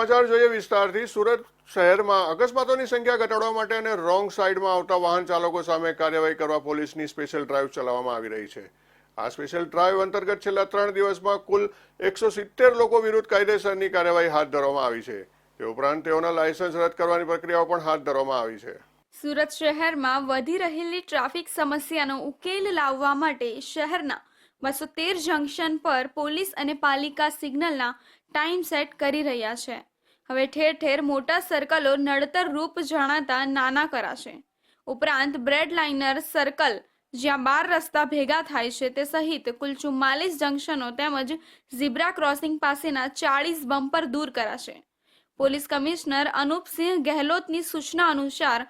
સમાચાર જોઈએ વિસ્તારથી. સુરત શહેરમાં અકસ્માતોની સંખ્યા ઘટાડવા માટે અને રોંગ સાઈડમાં આવતા વાહન ચાલકો સામે કાર્યવાહી કરવા પોલીસની સ્પેશિયલ ડ્રાઈવ ચલાવવામાં આવી રહી છે. આ સ્પેશિયલ ડ્રાઈવ અંતર્ગત છેલ્લા ત્રણ દિવસમાં કુલ એકસો સિત્તેર લોકો વિરુદ્ધ કાયદેસરની કાર્યવાહી હાથ ધરવામાં આવી છે. તે ઉપરાંત તેઓના લાયસન્સ રદ કરવાની પ્રક્રિયાઓ પણ હાથ ધરવામાં આવી છે. સુરત શહેરમાં વધી રહેલી ટ્રાફિક સમસ્યાનો ઉકેલ લાવવા માટે શહેરના બસો તેર જંકશન પર પોલીસ અને પાલિકા સિગ્નલના ટાઈમ સેટ કરી રહ્યા છે. હવે ઠેર ઠેર મોટા સર્કલો નડતર રૂપ જણાતા નાના કરાશે. ઉપરાંત બ્રેડ લાઇનર સર્કલ જ્યાં બાર રસ્તા ભેગા થાય છે તે સહિત કુલ ચુમ્માલીસ જંકશનો તેમજ ઝીબ્રા ક્રોસિંગ પાસેના ચાળીસ બમ્પર દૂર કરાશે. પોલીસ કમિશનર અનુપસિંહ ગેહલોતની સૂચના અનુસાર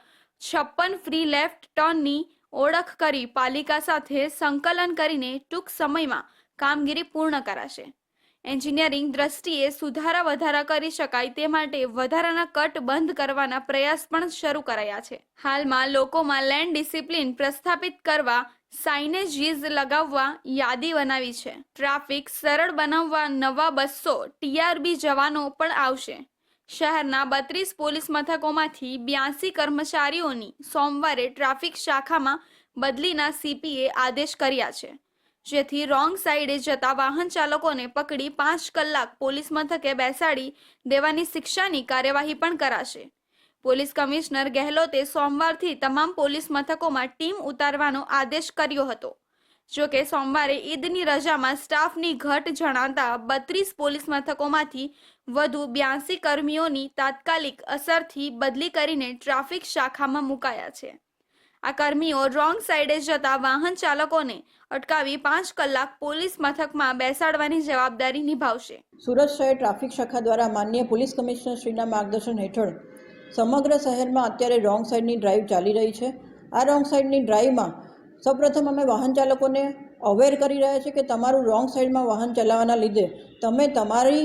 છપ્પન ફ્રી લેફ્ટ ટર્નની ઓળખ કરી પાલિકા સાથે સંકલન કરીને ટૂંક સમયમાં કામગીરી પૂર્ણ કરાશે. એન્જિનિયરિંગ દ્રષ્ટિએ સુધારા વધારા કરી શકાય તે માટે વધારાના કટ બંધ કરવાના પ્રયાસ પણ શરૂ કરાયા છે. હાલમાં લોકોમાં લેન્ડ ડિસિપ્લિન પ્રસ્થાપિત કરવા સાઇનેજીઝ લગાવવા યાદી બનાવી છે. ટ્રાફિક સરળ બનાવવા નવા બસો ટીઆરબી જવાનો પણ આવશે. શહેરના બત્રીસ પોલીસ મથકોમાંથી બ્યાસી કર્મચારીઓની સોમવારે ટ્રાફિક શાખામાં બદલીના સીપીએ આદેશ કર્યા છે. જેથી રોંગ સાઈડે જતા વાહન ચાલકોને પકડી પાંચ કલાક પોલીસ મથકે બેસાડી દેવાની શિક્ષાની કાર્યવાહી પણ કરાશે. પોલીસ કમિશનર ગેહલોતે સોમવારથી તમામ પોલીસ મથકોમાં ટીમ ઉતારવાનો આદેશ કર્યો હતો. જો કે સોમવારે ઈદની રજામાં સ્ટાફની ઘટ જણાતા બત્રીસ પોલીસ મથકોમાંથી વધુ બ્યાસી કર્મીઓની તાત્કાલિક અસરથી બદલી કરીને ટ્રાફિક શાખામાં મુકાયા છે. આ કર્મીઓ રોંગ સાઈડે જતા વાહન ચાલકોને અટકાવી પાંચ કલાક પોલીસ મથકમાં બેસાડવાની જવાબદારી નિભાવશે. સુરત શહેર ટ્રાફિક શાખા દ્વારા માન્ય પોલીસ કમિશનર શ્રીના માર્ગદર્શન હેઠળ સમગ્ર શહેરમાં અત્યારે રોંગ સાઈડની ડ્રાઈવ ચાલી રહી છે. આ રોંગ સાઈડની ડ્રાઈવમાં સૌપ્રથમ અમે વાહન ચાલકોને અવેર કરી રહ્યા છીએ કે તમારું રોંગ સાઈડમાં વાહન ચલાવવાના લીધે તમે તમારી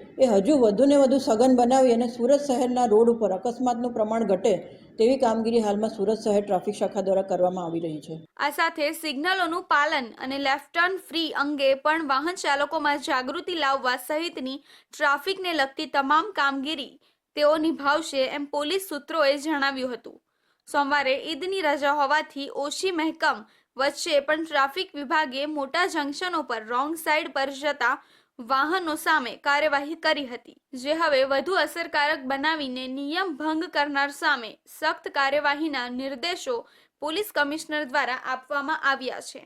એ હજુ વધુને વધુ સઘન બનાવી અને સુરત શહેરના રોડ ઉપર અકસ્માતનું પ્રમાણ ઘટે તેવી કામગીરી હાલમાં સુરત શહેર ટ્રાફિક શાખા દ્વારા કરવામાં આવી રહી છે. આ સાથે સિગ્નલોનું પાલન અને લેફ્ટ ટર્ન ફ્રી અંગે પણ વાહન ચાલકોમાં જાગૃતિ લાવવા સહિતની ટ્રાફિકને લગતી તમામ કામગીરી તેઓ નિભાવશે એમ પોલીસ સૂત્રોએ જણાવ્યું હતું. સોમવારે ઈદની રજા હોવાથી ઓછી મહેકમ વચ્ચે પણ ટ્રાફિક વિભાગે મોટા જંકશનો પર રોંગ સાઈડ પર જતા વાહનો સામે કાર્યવાહી કરી હતી, જે હવે વધુ અસરકારક બનાવીને નિયમ ભંગ કરનાર સામે સખ્ત કાર્યવાહીના નિર્દેશો પોલીસ કમિશનર દ્વારા આપવામાં આવ્યા છે.